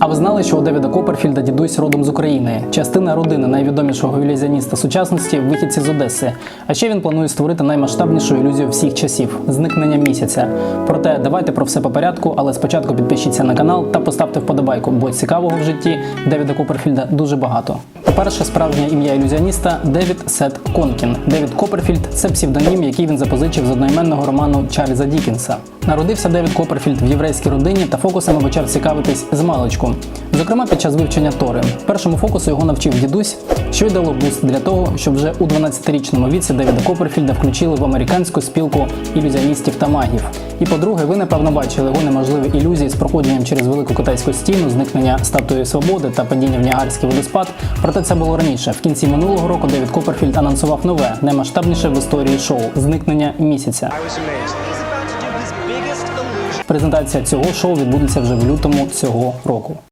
А ви знали, що у Девіда Копперфільда дідусь родом з України, частина родини найвідомішого ілюзіоніста сучасності вихідці з Одеси. А ще він планує створити наймасштабнішу ілюзію всіх часів зникнення місяця. Проте давайте про все по порядку, але спочатку підпишіться на канал та поставте вподобайку, бо цікавого в житті Девіда Копперфільда дуже багато. По-перше, справжнє ім'я ілюзіоніста Девід Сет Конкін. Девід Копперфільд це псевдонім, який він запозичив з одноіменного роману Чарльза Дікінса. Народився Девід Копперфільд в єврейській родині та фокусами почав цікавитись з маличку. Зокрема, під час вивчення Тори. Першому фокусу його навчив дідусь, що й дало буст для того, щоб вже у 12-річному віці Девіда Копперфільда включили в американську спілку ілюзіоністів та магів. І по-друге, ви напевно бачили його неможливі ілюзії з проходженням через велику китайську стіну, зникнення статуї свободи та падіння в Ніагарський водоспад. Проте це було раніше. В кінці минулого року Девід Копперфільд анонсував нове, наймасштабніше в історії шоу зникнення місяця. Презентація цього шоу відбудеться вже в лютому цього року.